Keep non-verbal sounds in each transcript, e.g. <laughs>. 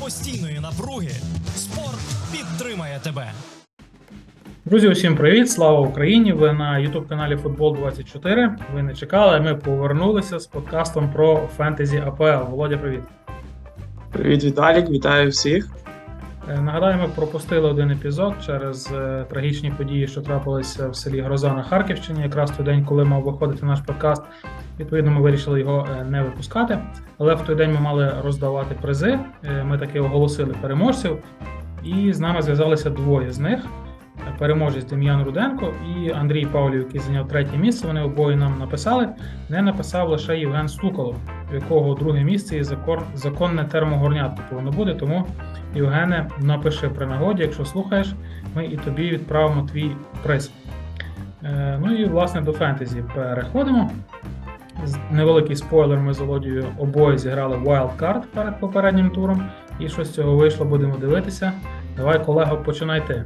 постійної напруги спорт підтримає тебе. Друзі, усім привіт! Слава Україні! Ви на youtube каналі Футбол 24. Ви не чекали, ми повернулися з подкастом про фентезі АПЛ. Володя, привіт. Привіт, Віталік, вітаю всіх. Е, Нагадаю, ми пропустили один епізод через е, трагічні події, що трапилися в селі Гроза на Харківщині, якраз той день, коли мав виходити наш подкаст. Відповідно, ми вирішили його е, не випускати. Але в той день ми мали роздавати призи. Ми таки оголосили переможців, і з нами зв'язалися двоє з них. Переможець Дем'ян Руденко і Андрій Павлів, який зайняв третє місце. Вони обоє нам написали. Не написав лише Євген Стуколов, в якого друге місце і закон, законне термогорнятко повинно бути. Тому, Євгене, напиши при нагоді, якщо слухаєш, ми і тобі відправимо твій приз. Е, ну і власне до фентезі переходимо. Невеликий спойлер, ми з Володією обоє зіграли Wild Card перед попереднім туром. І що з цього вийшло, будемо дивитися. Давай, колего, починай ти.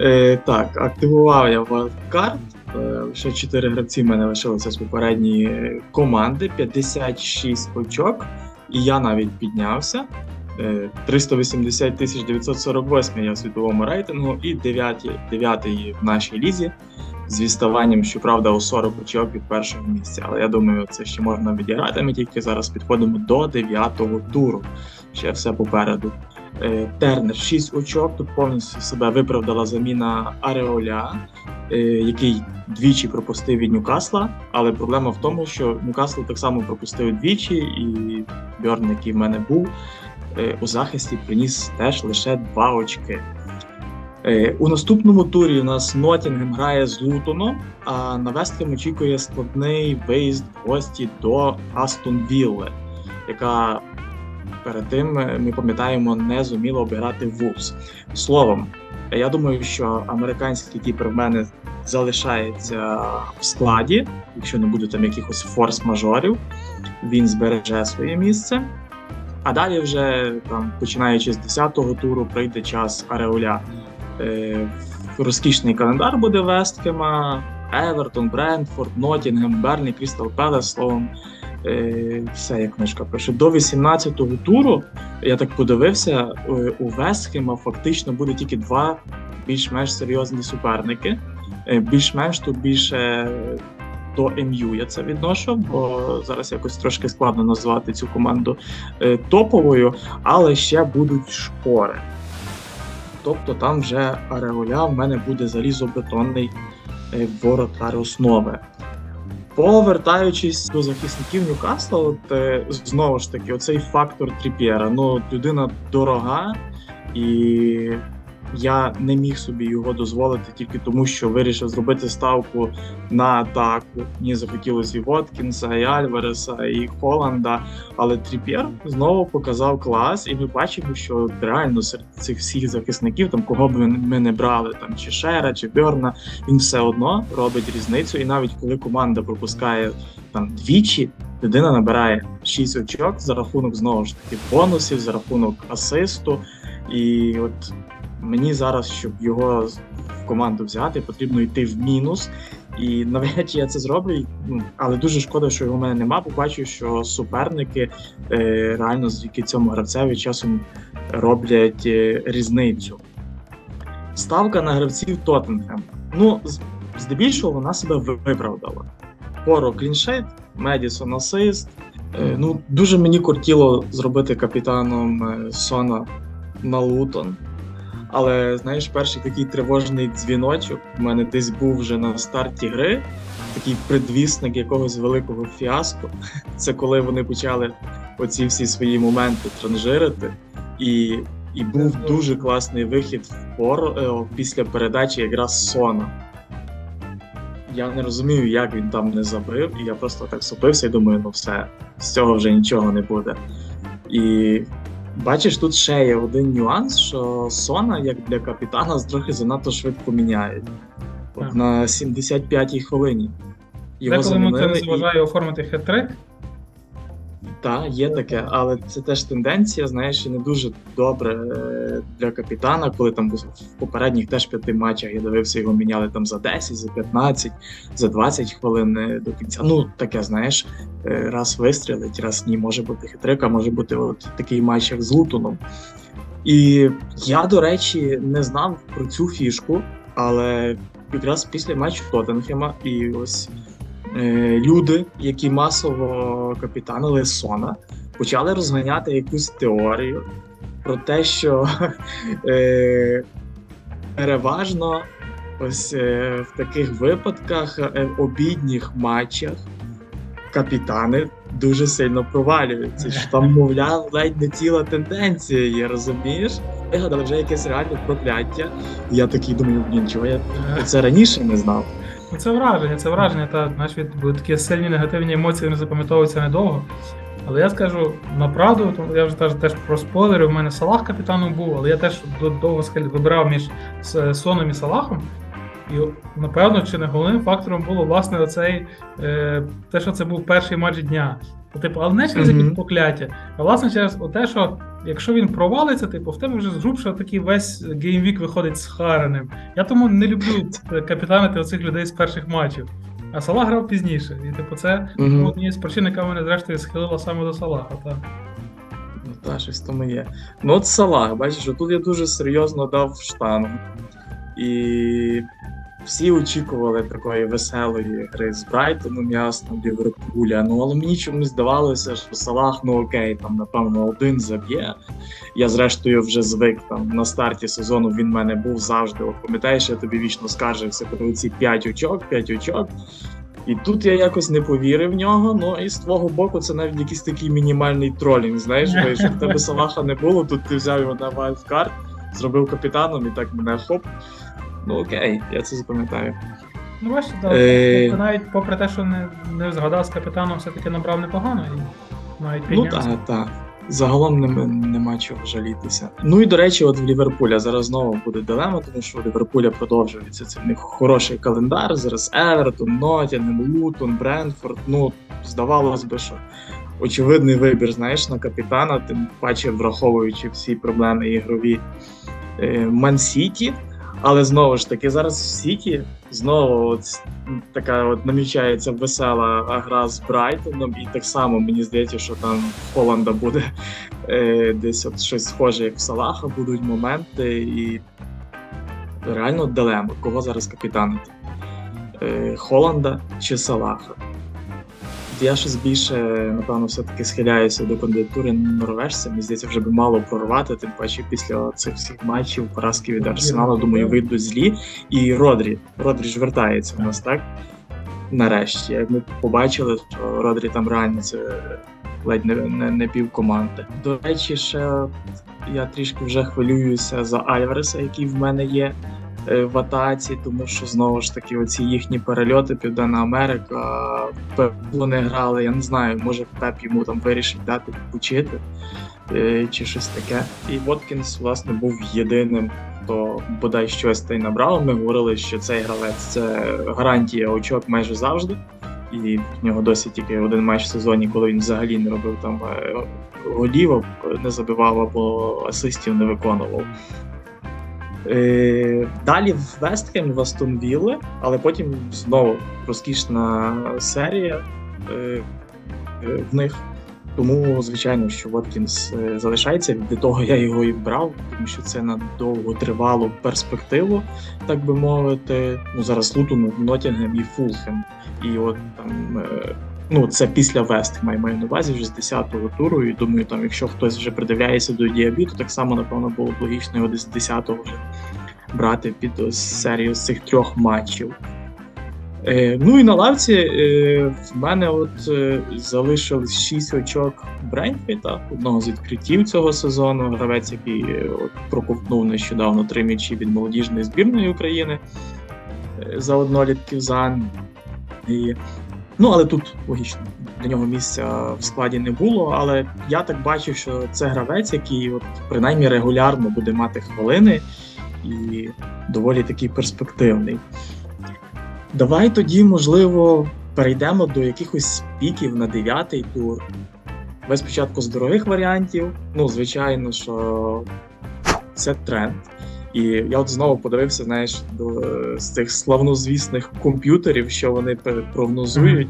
Е, так, активував я Wildcard. Е, ще 4 гравці в мене лишилися з попередньої е, команди, 56 очок, і я навіть піднявся. Е, 380 тисяч 948 я в світовому рейтингу і 9, 9 в нашій лізі з відставанням, щоправда, у 40 очок від першого місця. Але я думаю, це ще можна відіграти. Ми тільки зараз підходимо до 9-го туру. Ще все попереду. Е, Тернер 6 очок. Тут повністю себе виправдала заміна Ареоля, е, який двічі пропустив від Ньюкасла. Але проблема в тому, що Ньюкасл так само пропустив двічі, і Бьорн, який в мене був, е, у захисті приніс теж лише 2 очки. У наступному турі у нас Нотінгем грає з Лутоном, а на Вестхем очікує складний виїзд в гості до Астон Вілли, яка перед тим е, ми пам'ятаємо не зуміла обіграти Вулс. Словом, я думаю, що американський кіпер в мене залишається в складі, якщо не буде там якихось форс-мажорів, він збереже своє місце. А далі, вже там, починаючи з 10-го туру, прийде час Ареоля. Е, розкішний календар буде Весткема, Евертон, Брентфорд, Нотінгем, Берлі, Крістал Пелес, словом. Е, все як книжка пише. До 18-го туру, я так подивився, е, у Вестхема фактично буде тільки два більш-менш серйозні суперники. Е, більш-менш тут більше до МЮ я це відношу, бо зараз якось трошки складно назвати цю команду топовою, але ще будуть шпори. Тобто там вже Ареоля в мене буде залізобетонний воротар основи. Повертаючись до захисників Ньюкасла, от е, знову ж таки, оцей фактор Тріп'єра. Ну, людина дорога, і я не міг собі його дозволити тільки тому, що вирішив зробити ставку на атаку. Мені захотілося і Воткінса, і Альвареса, і Холланда. Але Тріп'єр знову показав клас, і ми бачимо, що реально серед цих всіх захисників, там кого б ми не брали, там чи Шера, чи Бьорна, він все одно робить різницю. І навіть коли команда пропускає там двічі, людина набирає 6 очок за рахунок знову ж таки бонусів, за рахунок асисту. І от мені зараз, щоб його в команду взяти, потрібно йти в мінус. І навряд чи я це зроблю, ну, але дуже шкода, що його в мене нема. Побачу, що суперники е, реально завдяки цьому гравцеві часом роблять е, різницю. Ставка на гравців Тоттенхем. Ну, здебільшого вона себе виправдала. Поро кліншейт, Медісон асист. Е, ну, дуже мені кортіло зробити капітаном Сона на Лутон. Але знаєш, перший такий тривожний дзвіночок в мене десь був вже на старті гри, такий предвісник якогось великого фіаско. <laughs> Це коли вони почали оці всі свої моменти транжирити, і, і був дуже класний вихід в пор е, після передачі якраз Сона. Я не розумію, як він там не забив, і я просто так супився і думаю, ну все, з цього вже нічого не буде. І Бачиш, тут ще є один нюанс, що Сона, як для капітана, трохи занадто швидко міняють. От на 75-й хвилині. Його Деколи йому це не замінили. і- заважає оформити хет-трик. Так, є таке, але це теж тенденція, знаєш, і не дуже добре е, для капітана, коли там в попередніх теж п'яти матчах я дивився, його міняли там за 10, за 15, за 20 хвилин е, до кінця. Ну, таке, знаєш, е, раз вистрілить, раз ні, може бути хитрик, а може бути от такий матч, як з Лутоном. І я, до речі, не знав про цю фішку, але якраз після матчу Тоттенхема і ось люди, які масово капітанили Сона, почали розганяти якусь теорію про те, що <laughs> е, переважно ось е, в таких випадках е, обідніх матчах капітани дуже сильно провалюються. Що там, <laughs> мовляв, ледь не ціла тенденція є, розумієш? Вигадали вже якесь реальне прокляття. І я такий думаю, блін, чого я це раніше не знав. Ну, Це враження, це враження. Та знаєш, від бо такі сильні негативні емоції вони запам'ятовуються недовго. Але я скажу направду, тому я вже теж, теж про спойлери. У мене Салах капітаном був, але я теж до- довго вибирав між Соном і Салахом. І напевно, чи не головним фактором було власне оцей е, те, що це був перший матч дня. Ну, Типу, але не через якісь покляття, а власне через те, що якщо він провалиться, типу, в тебе вже згрубше такий весь геймвік виходить схареним. Я тому не люблю е, капітанити оцих людей з перших матчів. А Салах грав пізніше. І типу, це Мгм. однією з причин, яка мене зрештою схилила саме до Салаха. Так. Ну, та, щось тому є. Ну, от Салах, бачиш, тут я дуже серйозно дав штангу. І всі очікували такої веселої гри з Брайтоном, ясно, Ліверпуля. Ну, але мені чомусь здавалося, що Салах, ну окей, там, напевно, один заб'є. Я, зрештою, вже звик там на старті сезону він в мене був завжди. От пам'ятаєш, я тобі вічно скаржився про ці 5 очок, 5 очок. І тут я якось не повірив в нього. Ну і з твого боку, це навіть якийсь такий мінімальний тролінг. Знаєш, <laughs> бо щоб в тебе Салаха не було, тут ти взяв його на вайлдкарт, зробив капітаном і так мене хоп. Ну окей, я це запам'ятаю. Ну, бачите, так, Е. тобто навіть попри те, що не, не згадав з капітаном, все-таки набрав непогано і навіть Ну так, так. Загалом нема, нема чого жалітися. Ну і до речі, от в Ліверпуля зараз знову буде дилема, тому що у Ліверпуля продовжується це в них хороший календар. Зараз Евертон, Нотінгем, Лутон, Бренфорд. Ну здавалось би, що очевидний вибір, знаєш, на капітана, тим паче враховуючи всі проблеми ігрові е, Ман-Сіті. Але знову ж таки, зараз в Сіті знову от така от намічається весела гра з Брайтоном, і так само мені здається, що там в Холланда буде е, десь от щось схоже, як в Салаха, будуть моменти, і реально дилема, кого зараз капітанити? Е, Холланда чи Салаха? Я щось більше, напевно, все-таки схиляюся до кандидатури норвежця. Мені здається, вже би мало прорвати, тим паче після цих всіх матчів, поразки від Арсеналу, думаю, вийдуть злі. І Родрі. Родрі ж вертається у нас, так? Нарешті. Як ми побачили, що Родрі там реально це ледь не, не, не пів команди. До речі, ще я трішки вже хвилююся за Альвареса, який в мене є в атаці, тому що знову ж таки оці їхні перельоти, Південна Америка, вони грали, я не знаю, може Пеп йому там вирішить дати почити е, чи щось таке. І Воткінс, власне, був єдиним, хто бодай щось та й набрав. Ми говорили, що цей гравець це гарантія очок майже завжди. І в нього досі тільки один матч в сезоні, коли він взагалі не робив там е, голів, не забивав або асистів не виконував. Е, далі в Вестхем, в Астон Вілли, але потім знову розкішна серія е, е, в них. Тому, звичайно, що Воткінс залишається. Від того я його і брав, тому що це на довготривалу перспективу, так би мовити. Ну зараз Лутон, Нотінгем і Фулхем. І от там. Ну, це після Вестхема, я маю на увазі вже з 10-го туру. І думаю, там, якщо хтось вже придивляється до діабіту, так само, напевно, було б логічно його десь з 10-го вже брати під серію з цих трьох матчів. Е, ну і на лавці е, в мене от е, залишилось 6 очок Брейнфіта, одного з відкриттів цього сезону. Гравець, який е, от, проковтнув нещодавно три м'ячі від молодіжної збірної України е, за однолітків за і Ну, але тут логічно для нього місця в складі не було. Але я так бачу, що це гравець, який от принаймні регулярно буде мати хвилини і доволі такий перспективний. Давай тоді, можливо, перейдемо до якихось піків на дев'ятий тур. Ви спочатку з дорогих варіантів. Ну, звичайно, що це тренд. І я от знову подивився, знаєш, до з цих славнозвісних комп'ютерів, що вони прогнозують.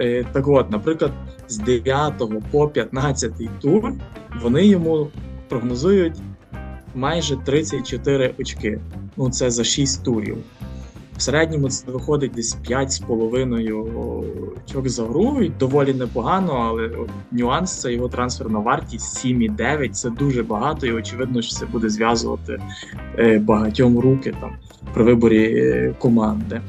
Е, Так от, наприклад, з 9 по 15 тур вони йому прогнозують майже 34 очки. Ну, це за 6 турів. В середньому це виходить десь 5,5 очок за гру. І доволі непогано, але нюанс це його трансферна вартість 7,9. Це дуже багато, і очевидно, що це буде зв'язувати е, багатьом руки там при виборі е, команди.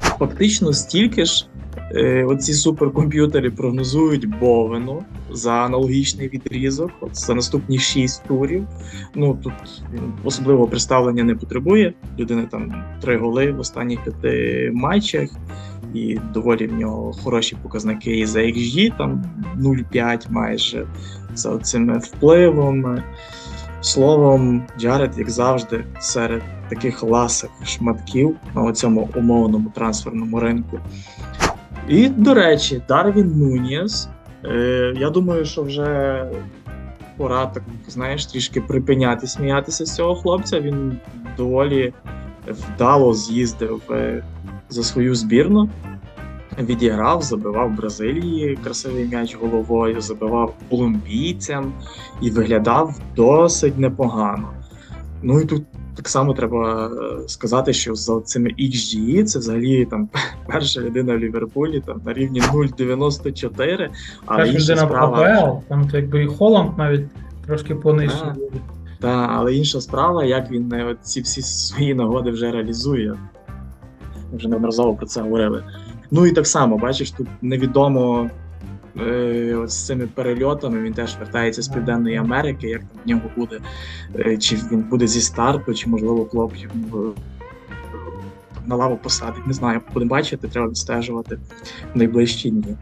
Фактично стільки ж е, оці суперкомп'ютери прогнозують Бовену за аналогічний відрізок, от за наступні 6 турів. Ну тут особливого представлення не потребує. Людина там три голи в останніх п'яти матчах, і доволі в нього хороші показники і за XG, там 0,5 майже за цим впливом. Словом, Джаред, як завжди, серед таких ласих шматків на цьому умовному трансферному ринку. І, до речі, Дарвін Нуніс. Е, я думаю, що вже пора так, знаєш, трішки припиняти сміятися з цього хлопця. Він доволі вдало з'їздив е, за свою збірну. Відіграв, забивав Бразилії красивий м'яч головою, забивав колумбійцям і виглядав досить непогано. Ну і тут так само треба е, сказати, що за цими XG це взагалі там <laughs> перша людина в Ліверпулі там на рівні 0,94, але Перша людина в. АПЛ, там то якби і Холланд навіть трошки понижче. Так. Та, але інша справа, як він е, ці всі свої нагоди вже реалізує. Ми вже неодноразово про це говорили. Ну і так само, бачиш, тут невідомо от з цими перельотами він теж вертається з Південної Америки, як там в нього буде, е, чи він буде зі старту, чи можливо клоп е, на лаву посадить. Не знаю, будемо бачити, треба відстежувати в найближчі дні.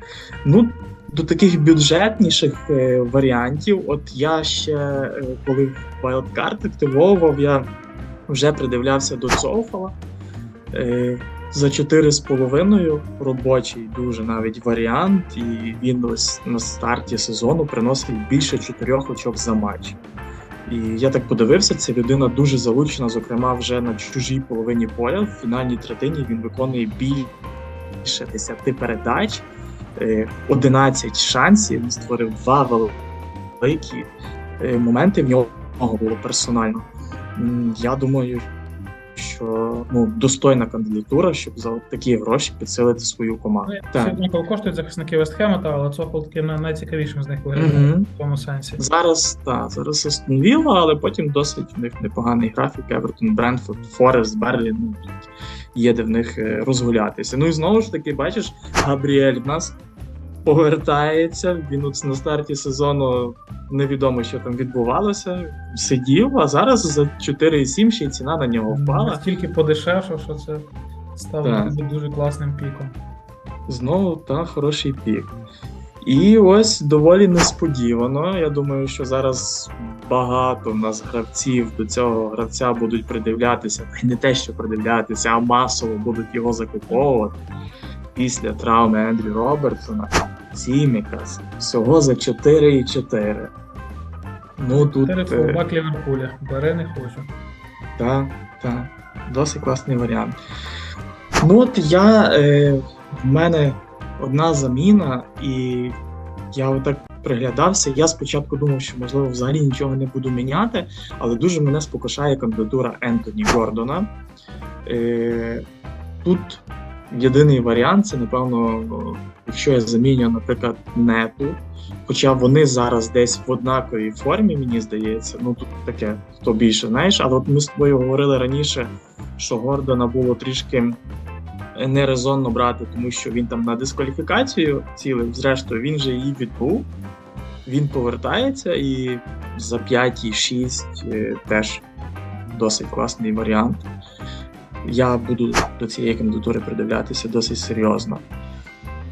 Ну, до таких бюджетніших е, варіантів, от я ще е, коли Wildcard активовував, я вже придивлявся до Цоуфала. Е, за 4,5 робочий дуже навіть варіант, і він ось на старті сезону приносить більше 4 очок за матч. І я так подивився, ця людина дуже залучена, зокрема, вже на чужій половині поля. В фінальній третині він виконує більше 10 передач, е, 11 шансів. Він створив два великі е, моменти в нього було персонально. Я думаю, що ну, достойна кандидатура, щоб за такі гроші підсилити свою команду. Ну, Так. Коштують захисники Вестхема, та, але Цохол таким най- найцікавішим з них виглядає Мгм. в тому сенсі. Зараз так, зараз Астон Вілла, але потім досить в них непоганий графік. Евертон, Брентфорд, Форест, Берлі. Ну є де в них е, розгулятися. Ну і знову ж таки, бачиш, Габріель в нас повертається. Він от на старті сезону невідомо, що там відбувалося. Сидів, а зараз за 4,7 ще й ціна на нього впала. Настільки подешевшав, що це стало Так. дуже, класним піком. Знову та хороший пік. І ось доволі несподівано. Я думаю, що зараз багато в нас гравців до цього гравця будуть придивлятися, й не те, що придивлятися, а масово будуть його закуповувати після травми Ендрю Робертсона. Цімікас всього за 4,4. Ну тут Чотири е, фулбак Ліверпуля. Бери не хочу. так, так. Досить класний варіант. Ну от я. Е, в мене одна заміна, і я отак приглядався. Я спочатку думав, що можливо взагалі нічого не буду міняти, але дуже мене спокушає кандидатура Ентоні Гордона. Е, тут єдиний варіант це, напевно, якщо я заміню, наприклад, нету. Хоча вони зараз десь в однаковій формі, мені здається. Ну тут таке, хто більше, знаєш, але от ми з тобою говорили раніше, що Гордона було трішки нерезонно брати, тому що він там на дискваліфікацію цілив. Зрештою, він же її відбув. Він повертається і за 5 і 6 е, теж досить класний варіант. Я буду до цієї кандидатури придивлятися досить серйозно.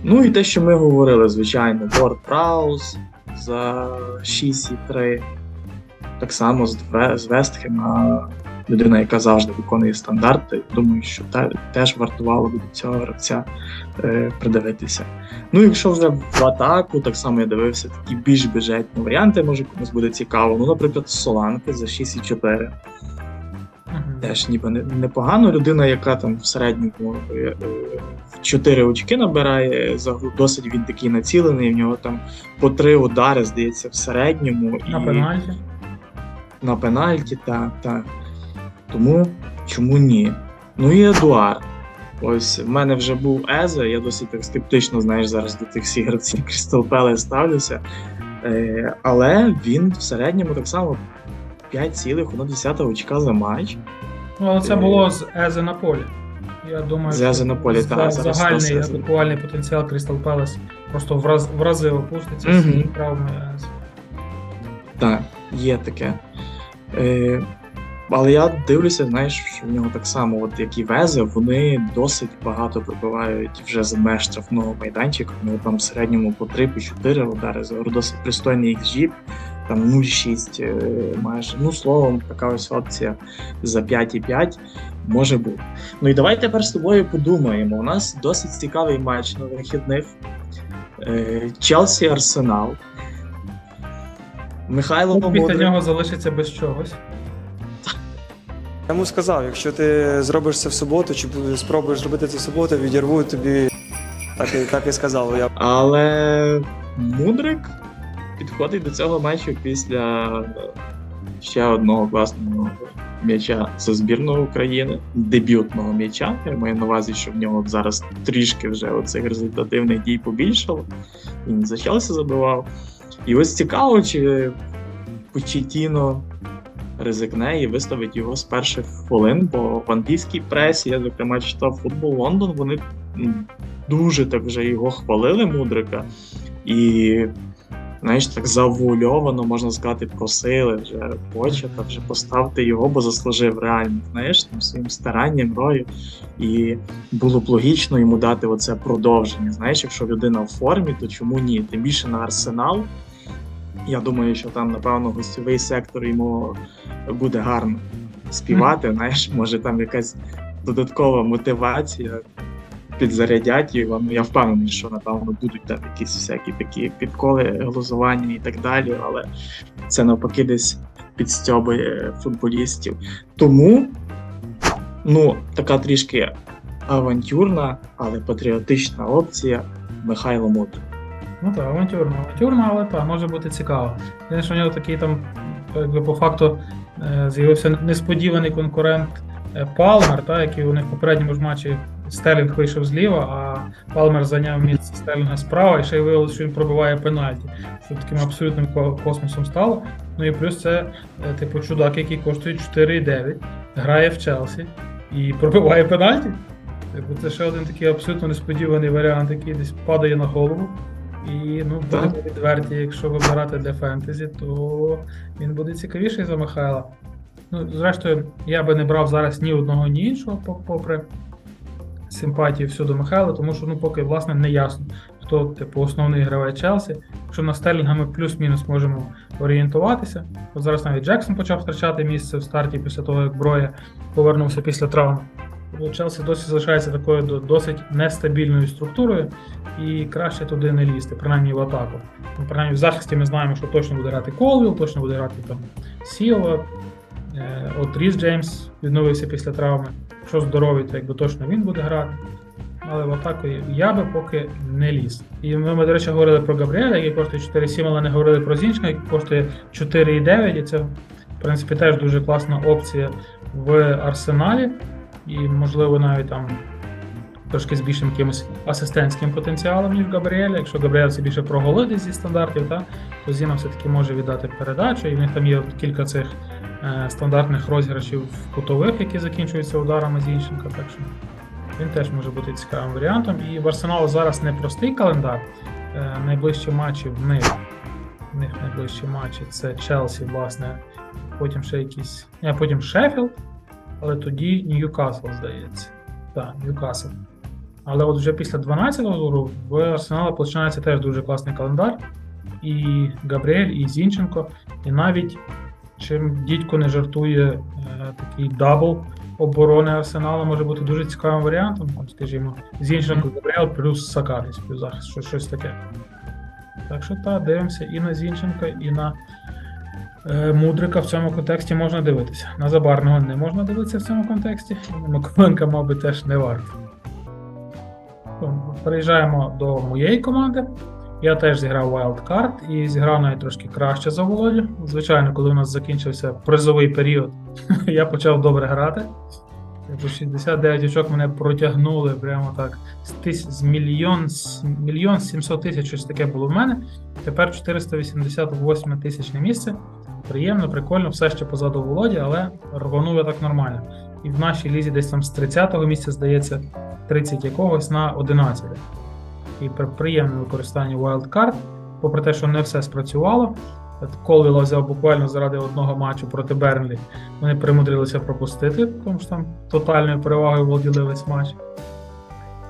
Ну і те, що ми говорили, звичайно, Ворд Праус за 6,3. Так само з, Вестхема людина, яка завжди виконує стандарти. Думаю, що теж вартувало би до цього гравця е, придивитися. Ну, якщо вже в атаку, так само я дивився такі більш бюджетні варіанти, може комусь буде цікаво. Ну, наприклад, Соланки за 6,4. Мгм. Теж ніби не- непогано. Людина, яка там в середньому е, е, в 4 очки набирає за гру, досить він такий націлений. В нього там по 3 удари, здається, в середньому. На і пенальті. на пенальті, так, так. Тому чому ні? Ну і Едуард. Ось в мене вже був Езе, я досить так скептично, знаєш, зараз до тих всіх гравців Crystal Palace ставлюся. Е, але він в середньому так само 5,1 очка за матч. Ну, але це Е, було з Ези на полі. Я думаю, З Ези на полі, так, загальний з атакувальний потенціал Crystal Palace просто в, раз, в рази опуститься Мгм. з цієї травми Ези. Так, є таке. Е, але я дивлюся, знаєш, що в нього так само, от як і Везе, вони досить багато пробивають вже з меж штрафного майданчика. У нього там в середньому по 3-4 удари досить пристойний XG, там 0,6 е, майже. Ну, словом, така ось опція за 5,5 може бути. Ну і давай тепер з тобою подумаємо. У нас досить цікавий матч на вихідних. Е, Челсі Арсенал. Михайло Ну, Після Мудрик. нього залишиться без чогось. Я йому сказав, якщо ти зробиш це в суботу, чи спробуєш зробити це в суботу, відірву тобі. Так і, так і сказав. Я Але Мудрик підходить до цього матчу після е, ще одного класного м'яча за збірну України, дебютного м'яча. Я маю на увазі, що в нього зараз трішки вже оцих результативних дій побільшало. Він за Челсі забивав. І ось цікаво, чи Почетіно ризикне і виставить його з перших хвилин, бо в англійській пресі, я зокрема читав футбол Лондон, вони дуже так вже його хвалили мудрика. І знаєш, так завуальовано, можна сказати, просили вже почата, вже поставте його, бо заслужив реально, знаєш, там своїм старанням, грою. І було б логічно йому дати оце продовження. Знаєш, якщо людина в формі, то чому ні? Тим більше на арсенал. Я думаю, що там, напевно, гостьовий сектор йому буде гарно співати. Знаєш, може там якась додаткова мотивація, підзарядять його. Ну я впевнений, що напевно будуть там якісь всякі такі підколи, глузування і так далі, але це навпаки десь підстьобує футболістів. Тому, ну, така трішки авантюрна, але патріотична опція Михайло Мудрик. Ну так, авантюрно, авантюрно, але так, може бути цікаво. Що у нього такий там, якби по факту, е, з'явився несподіваний конкурент е, Палмер, та, який у них в попередньому ж матчі Стерлінг вийшов зліва, а Палмер зайняв місце Стерлінга справа, і ще й виявилося, що він пробиває пенальті, що таким абсолютним космосом стало. Ну і плюс це, е, типу, чудак, який коштує 4,9, грає в Челсі і <laughs> пробиває пенальті. Типу, це ще один такий абсолютно несподіваний варіант, який десь падає на голову. І ну, будемо відверті, якщо вибирати для фентезі, то він буде цікавіший за Михайла. Ну, зрештою, я би не брав зараз ні одного, ні іншого, попри симпатії всю до Михайла, тому що ну, поки власне не ясно, хто типу основний гравець Челсі. Якщо на Стерлінга ми плюс-мінус можемо орієнтуватися. От зараз навіть Джексон почав втрачати місце в старті після того, як Броя повернувся після травми. Челсі досі залишається такою досить нестабільною структурою, і краще туди не лізти, принаймні в атаку. Ну, принаймні в захисті ми знаємо, що точно буде грати Колвіл, точно буде грати там Сіла. Е, От Ріс Джеймс відновився після травми. Якщо здоровий, то якби точно він буде грати. Але в атаку я би поки не ліз. І ми, ми, до речі, говорили про Габріеля, який коштує 4,7, але не говорили про Зінчка, який коштує 4,9. І це, в принципі, теж дуже класна опція в арсеналі. І, можливо, навіть там трошки з більшим якимось асистентським потенціалом, ніж Габріеля. Якщо Габріель це більше про голи зі стандартів, та, то Зіна все-таки може віддати передачу, і в них там є кілька цих стандартних розіграшів кутових, які закінчуються ударами Зінченка. Так що він теж може бути цікавим варіантом. І в Арсеналу зараз непростий календар. Е, найближчі матчі в них. В них найближчі матчі це Челсі, власне, потім ще якісь. Ні, потім Шеффілд, але тоді Ньюкасл, здається. Так, Ньюкасл. Але от вже після 12-го туру в Арсенала починається теж дуже класний календар. І Габріель, і Зінченко, і навіть чим дідько не жартує, е, такий дабл оборони Арсенала може бути дуже цікавим варіантом. Там, скажімо, Зінченко, Габріел плюс Сака десь плюс захист, щось, щось таке. Так що так, дивимося і на Зінченка, і на е, Мудрика в цьому контексті можна дивитися. На Забарного не можна дивитися в цьому контексті. Миколенка, мабуть, теж не варто. Переїжджаємо до моєї команди. Я теж зіграв Wildcard і зіграв навіть трошки краще за Володю. Звичайно, коли у нас закінчився призовий період, <laughs> я почав добре грати. По 69 очок мене протягнули прямо так. З, тис... з мільйон, мільйон 700 тисяч щось таке було в мене. Тепер 488 тисячне місце. Приємно, прикольно, все ще позаду Володі, але рванув я так нормально. І в нашій лізі десь там з 30-го місця, здається, 30 якогось на 11. І приємне використання wildcard, попри те, що не все спрацювало. Колвіла взяв буквально заради одного матчу проти Бернлі. Вони примудрилися пропустити, тому що там тотальною перевагою володіли весь матч.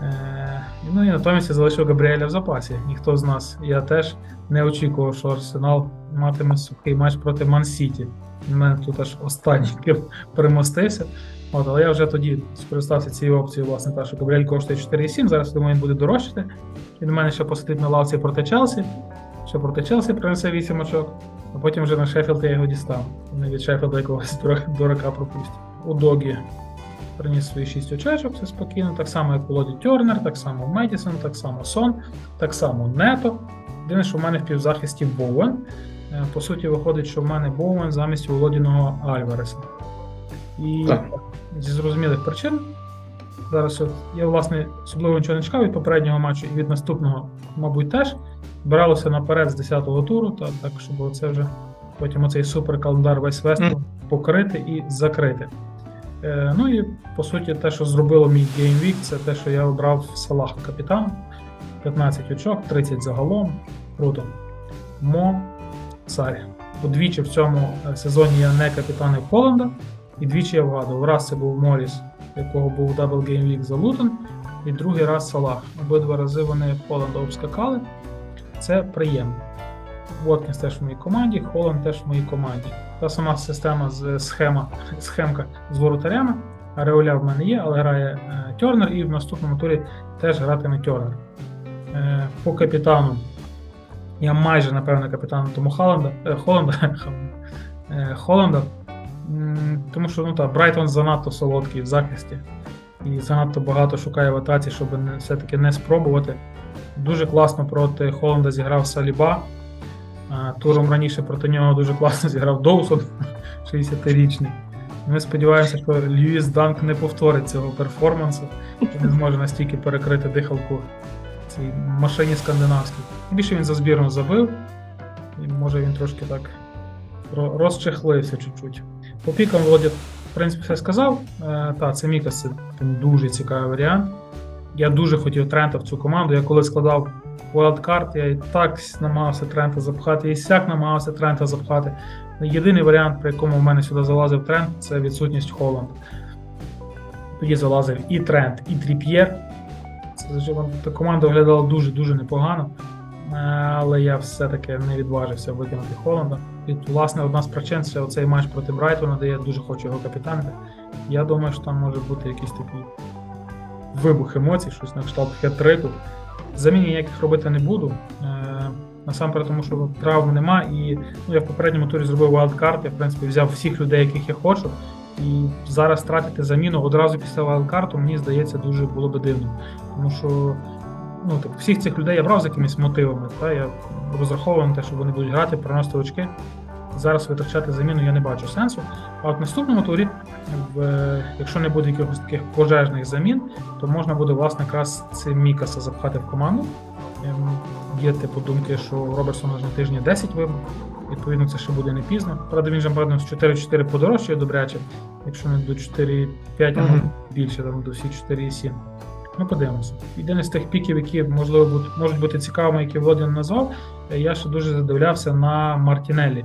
Е, ну і натомість я залишив Габріеля в запасі. Ніхто з нас, я теж не очікував, що Арсенал матиме сухий матч проти Ман-Сіті. У мене тут аж останній ким перемостився. От, але я вже тоді скористався цією опцією, власне, та, що Габріель коштує 4,7. Зараз думаю, він буде дорожчати. Він у мене ще посидить на лавці проти Челсі. Ще проти Челсі принесе 8 очок, а потім вже на Шеффілд я його дістав. Не від Шеффілда якогось дура- дурака пропустив. У Догі приніс свої 6 очечок, все спокійно. Так само, як Володі Тернер, так само Медісон, так само Сон, так само Нето. Єдине, що в мене в півзахисті Боуен. Е, По суті, виходить, що в мене Боуен замість Володіного Альвареса. І Так. зі зрозумілих причин. Зараз от, я, власне, особливо нічого не чекав від попереднього матчу і від наступного, мабуть, теж. Бралося наперед з 10-го туру, та, так, щоб це вже потім оцей суперкалендар весь вести, Мгм. покрити і закрити. Е, ну і по суті, те, що зробило мій геймвік, це те, що я обрав Салаха капітаном. 15 очок, 30 загалом. Круто. Мо цар. Удвічі в цьому е, сезоні я не капітанив Холланда, і двічі я вгадував. Раз це був Моріс, якого був дабл геймвік за Лутон, і другий раз Салах. Обидва рази вони Холланда обскакали. Це приємно. Воткінс теж в моїй команді, Холланд теж в моїй команді. Та сама система з схема, схемка з воротарями. Ареоля в мене є, але грає е, Тернер, і в наступному турі теж гратиме Тернер. Е, по капітану. Я майже, напевно, капітан тому Халанда, е, Холланда, е, Холланда. <laughs> Тому що ну, та, Брайтон занадто солодкий в захисті. І занадто багато шукає в атаці, щоб все-таки не спробувати. Дуже класно проти Холланда зіграв Саліба. Туром раніше проти нього дуже класно зіграв Доусон, <laughs> 60-річний. Ми сподіваємося, що Льюіс Данк не повторить цього перформансу і не зможе настільки перекрити дихалку цій машині скандинавській. Більше він за збірну забив, і може він трошки так ро- розчехлився чуть-чуть. По пікам Володя, в принципі, все сказав. Е, та, це Мікас, це дуже цікавий варіант. Я дуже хотів Трента в цю команду. Я коли складав Wildcard, я і так намагався Трента запхати, і сяк намагався Трента запхати. Єдиний варіант, при якому в мене сюди залазив Трент, це відсутність Холланда. Тоді залазив і Трент, і Тріп'єр. Та команда виглядала дуже-дуже непогано. Е, Але я все-таки не відважився викинути Холланда. І, власне, одна з причин це оцей матч проти Брайтона, де я дуже хочу його капітанити. Я думаю, що там може бути якийсь такий вибух емоцій, щось на кшталт хет-трику. Замін ніяких робити не буду. Е, насамперед, тому що травм нема. І ну, я в попередньому турі зробив wildcard, я в принципі взяв всіх людей, яких я хочу. І зараз тратити заміну одразу після wildcard, мені здається, дуже було би дивно. Тому що ну, так, всіх цих людей я брав з якимись мотивами. Та? Я розраховував на те, що вони будуть грати, приносити очки. Зараз витрачати заміну я не бачу сенсу. А от в наступному турі, в, якщо не буде якихось таких пожежних замін, то можна буде власне якраз цим Мікаса запхати в команду. Ем, Є типу думки, що Робертсон на тижні 10 вибух. Відповідно, це ще буде не пізно. Правда, він же напевно з 4-4 подорожчає добряче, якщо не до 4-5, а може Мгм. більше, там до всі 4,7. Ну, подивимося. Єдине з тих піків, які можливо будуть, можуть бути цікавими, які Володін назвав, е, я ще дуже задивлявся на Мартінеллі.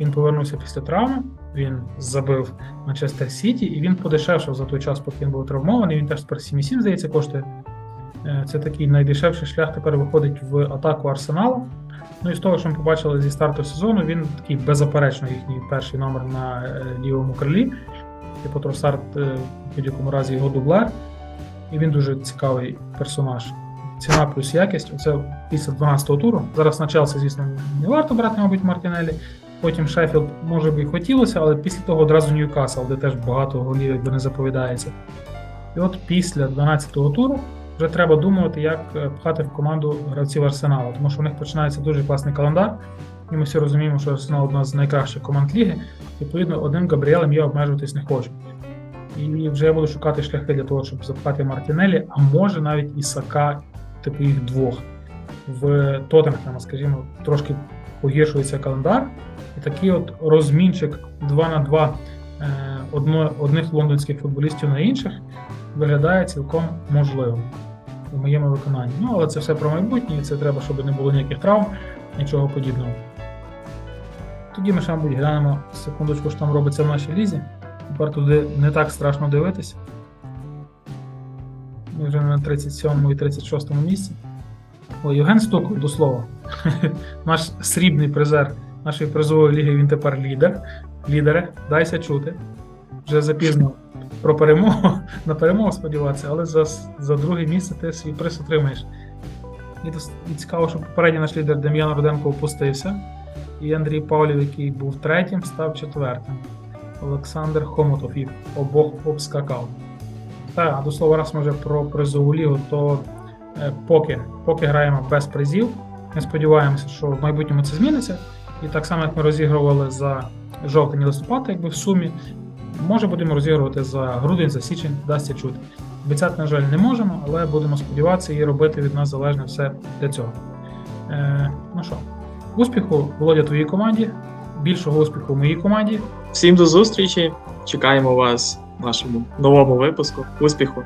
Він повернувся після травми, він забив Манчестер Сіті, і він подешевшав за той час, поки він був травмований. Він теж тепер 7,7, здається, коштує. Е, Це такий найдешевший шлях тепер виходить в атаку Арсеналу. Ну і з того, що ми побачили зі старту сезону, він такий беззаперечно їхній перший номер на е, лівому крилі. Типу Тросард е, в будь-якому разі його дублер. І він дуже цікавий персонаж. Ціна плюс якість. Оце після 12-го туру. Зараз на Челсі, звісно, не варто брати, мабуть, Мартінелі. Потім Шеффілд, може би і хотілося, але після того одразу Ньюкасл, де теж багато голів якби не заповідається. І от після 12-го туру вже треба думати, як е, пхати в команду гравців Арсеналу, тому що в них починається дуже класний календар. І ми всі розуміємо, що Арсенал одна з найкращих команд ліги. Відповідно, одним Габріелем я обмежуватись не хочу. І вже я буду шукати шляхи для того, щоб запхати Мартінелі, а може навіть і Сака, типу їх двох. В Тоттенхема, скажімо, трошки погіршується календар. І такий от розмінчик 2 на 2 е, одних лондонських футболістів на інших виглядає цілком можливим у моєму виконанні. Ну, але це все про майбутнє, і це треба, щоб не було ніяких травм, нічого подібного. Тоді ми ще, мабуть, глянемо секундочку, що там робиться в нашій лізі. Тепер туди не так страшно дивитися. Ми вже на 37 і 36 місці. О, Євген Стуков, до слова. <laughs> Наш срібний призер нашої призової ліги, він тепер лідер. Лідере, дайся чути. Вже запізно про перемогу, <laughs> на перемогу сподіватися, але за, за друге місце ти свій приз отримаєш. І, і цікаво, що попередній наш лідер Дем'ян Руденко опустився. І Андрій Павлів, який був третім, став четвертим. Олександр Хомотов їх обох обскакав. Так, а до слова, раз ми вже про призову лігу, то е, поки, поки граємо без призів. Ми сподіваємося, що в майбутньому це зміниться. І так само, як ми розігрували за жовтень і листопад, якби в сумі, може будемо розігрувати за грудень, за січень, вдасться чути. Обіцяти, на жаль, не можемо, але будемо сподіватися і робити від нас залежне все для цього. Е, ну що, успіху, Володя, твоїй команді, більшого успіху в моїй команді. Всім до зустрічі. Чекаємо вас в нашому новому випуску. Успіху!